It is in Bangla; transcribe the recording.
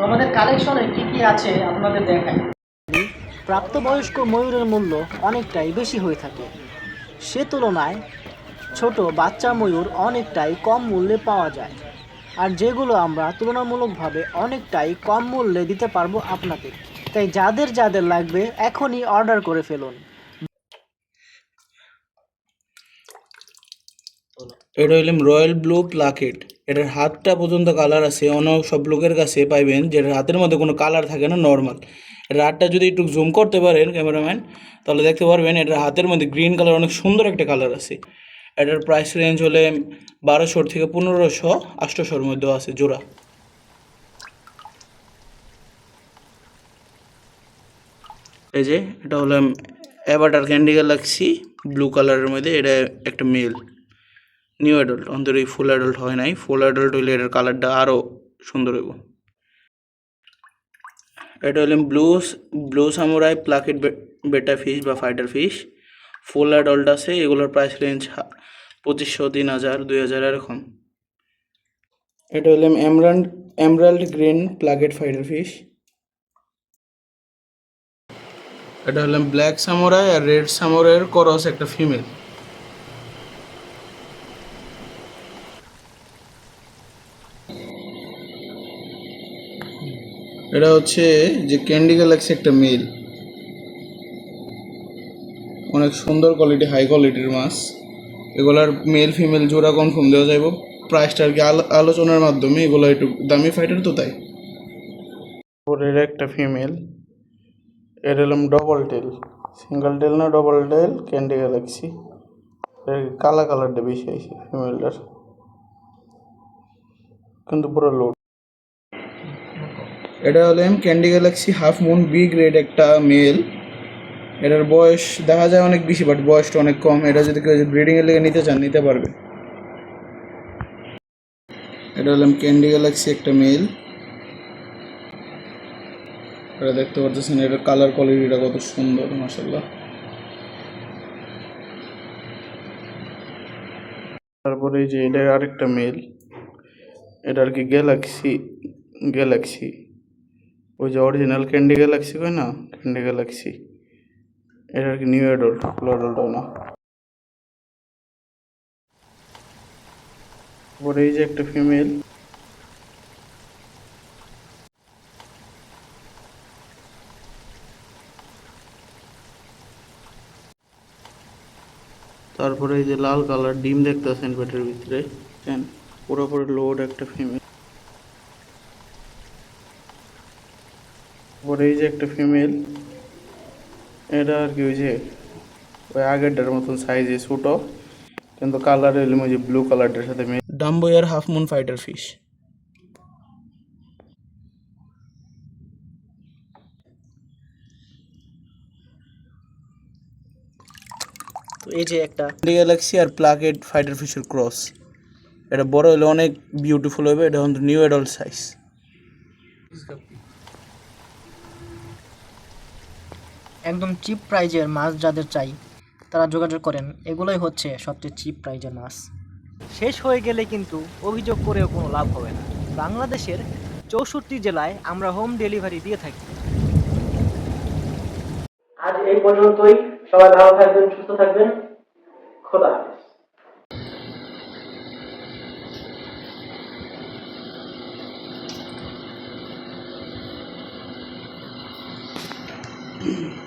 তো আমাদের কালেকশনে কি কি আছে আপনাদের দেখাই। প্রাপ্তবয়স্ক ময়ূরের মূল্য অনেকটাই বেশি হয়ে থাকে। সে তুলনায় ছোট বাচ্চা ময়ূর অনেকটাই কম মূল্যে পাওয়া যায়। আর যেগুলো আমরা তুলনামূলকভাবে অনেকটাই কম মূল্যে দিতে পারব আপনাকে তাই যাদের যাদের লাগবে এখনই অর্ডার করে ফেলুন। এটা হইলাম রয়্যাল ব্লু প্লাকেট এটার হাতটা পর্যন্ত কালার আছে অন্য সব লোকের কাছে পাইবেন যেটার হাতের মধ্যে কোনো কালার থাকে না নর্মাল এটার হাতটা যদি একটু জুম করতে পারেন ক্যামেরাম্যান তাহলে দেখতে পারবেন এটার হাতের মধ্যে গ্রিন কালার অনেক সুন্দর একটা কালার আছে। এটার প্রাইস রেঞ্জ হলে বারোশোর থেকে পনেরোশো আষ্টশোর মধ্যেও আছে জোড়া। এই যে, এটা হলো অ্যাভাটার ক্যান্ডি গ্যালাক্সি ব্লু কালারের মধ্যে, এটা একটা মেল নিউ অ্যাডাল্ট অন্তর এই ফুল অ্যাডাল্ট হয় নাই। ফুল অ্যাডাল্ট হইলে এটার কালারটা আরও সুন্দর হইব। এটা হলো blue blue samurai plakat betta fish বা ফাইটার ফিশ ফুল অ্যাডাল্ট আছে, এগুলোর প্রাইস রেঞ্জ পঁচিশশো, তিন হাজার, দুই হাজার এরকম। এটা হলো emerald emerald green plakat fighter fish এটা হলো ব্ল্যাক সামোরাই আর রেড সামুরাইয়ের করস একটা ফিমেল এটা হচ্ছে যে ক্যান্ডি গ্যালাক্সি একটা মেল। অনেক সুন্দর কোয়ালিটি হাই কোয়ালিটির মাছ। এগুলার মেল ফিমেল জোড়া কনফার্ম দেওয়া যাইব। প্রাইসটা আর কি আলো- আলোচনার মাধ্যমে এগুলো একটু দামি ফাইটার তো তাই। এর একটা ফিমেল এর এলাম ডবল টেল সিঙ্গেল টেল না ডবল টেল ক্যান্ডি গ্যালাক্সি কালা কালারটা বেশি আছে ফিমেলটার কিন্তু পুরো লোড এটা হলো M candy galaxy half moon B grade একটা মেল এটার বয়স দেখা যায় অনেক বেশি বাট বয়সটা অনেক কম। এটা যদি কেউ ব্রিডিং এর লেগে নিতে চান, নিতে পারবে। এটা হলো ক্যান্ডি গ্যালাক্সি একটা মেল এটা দেখতে পাচ্ছেন এটার কালার কোয়ালিটিটা কত সুন্দর মাসাল্লাহ তারপরে এই যে, এটা আরেকটা মেল এটা আর কি গ্যালাক্সি গ্যালাক্সি ওই যে অরিজিনাল ক্যান্ডি গ্যালাক্সি কয় না? ক্যান্ডি গ্যালাক্সি এটা আর কি নিউ অ্যাডল্ট ফুল অ্যাডল্ট না? তারপরে এই যে একটা ফিমেল তারপরে এই যে লাল কালার ডিম দেখতেছেন পেটের ভিতরে। পুরোপুরি লোড একটা ফিমেল তারপরে এই যে একটা ফিমেল এটা আর কি ওই যে ওই আগেরটার মতন সাইজে ছোটো কিন্তু কালার এলাম ওই যে ব্লু কালারটার সাথে মেয়ে dumbo ear half moon fighter fish তো এই যে একটা। গ্যালাক্সি আর প্লাকেট ফাইটার ফিশের ক্রস এটা বড় হলে অনেক বিউটিফুল হবে এটা নিউ অ্যাডাল্ট সাইজ একদম চিপ প্রাইজের মাছ যাদের চাই তারা যোগাযোগ করেন। এগুলোই হচ্ছে সবচেয়ে চিপ প্রাইজের মাছ। শেষ হয়ে গেলে কিন্তু অভিযোগ করেও কোনো লাভ হবে না। বাংলাদেশের চৌষট্টি জেলায় আমরা হোম ডেলিভারি দিয়ে থাকি। আজ এই পর্যন্তই। সবাই ভালো থাকবেন সুস্থ থাকবেন। খোদা হাফেজ।